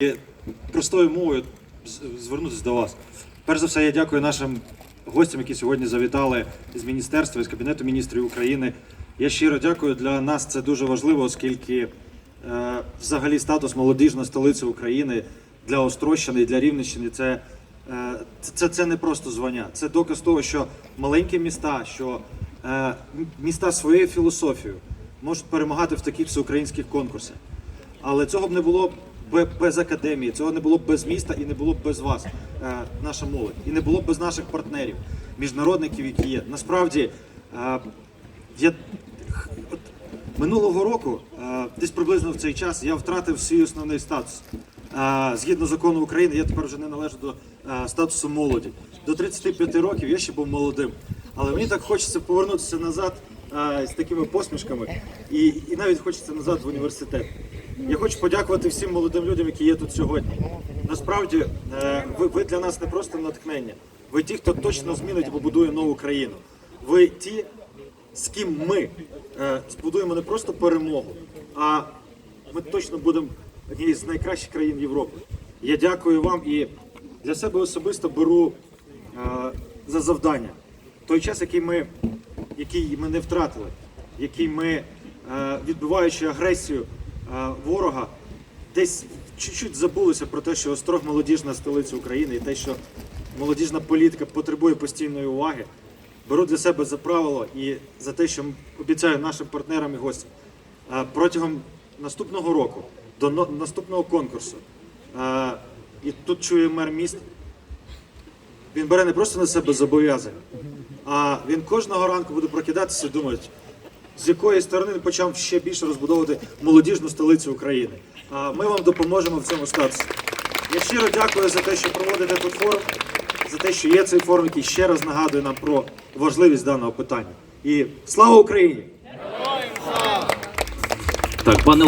І простою мовою звернутися до вас. Перш за все, я дякую нашим гостям, які сьогодні завітали з міністерства, з Кабінету міністрів України. Я щиро дякую. Для нас це дуже важливо, оскільки е, взагалі статус молодіжної столиці України для Острощини і для Рівненщини це, е, це, це не просто звання. Це доказ того, що маленькі міста, що е, міста своєю філософією можуть перемагати в таких всеукраїнських конкурсах. Але цього б не було без академії, цього не було б без міста і не було б без вас, е, наша молодь, і не було б без наших партнерів, міжнародників, які є. Насправді, е, я от минулого року, е, десь приблизно в цей час, я втратив свій основний статус. Згідно закону України, я тепер вже не належу до статусу молоді. До 35 років я ще був молодим. Але мені так хочеться повернутися назад е, з такими посмішками, і, і навіть хочеться назад в університет. Я хочу подякувати всім молодим людям, які є тут сьогодні. Насправді, е, ви, ви для нас не просто натхнення. Ви ті, хто точно змінить і побудує нову країну. Ви ті, з ким ми е, збудуємо не просто перемогу, а ми точно будемо однією з найкращих країн Європи. Я дякую вам і для себе особисто беру е, за завдання той час, який ми, який ми не втратили, який ми, е, відбиваючи агресію е, ворога, десь чуть-чуть забулися про те, що Острог молодіжна столиця України і те, що молодіжна політика потребує постійної уваги. Беру для себе за правило і за те, що обіцяю нашим партнерам і гостям е, протягом наступного року, до наступного конкурсу. І тут чує мер міст. Він бере не просто на себе зобов'язання, а він кожного ранку буде прокидатися і думати, з якої сторони він почав ще більше розбудовувати молодіжну столицю України. А ми вам допоможемо в цьому статусі. Я щиро дякую за те, що проводите тут форум, за те, що є цей форум, який ще раз нагадує нам про важливість даного питання. І слава Україні! Так, пане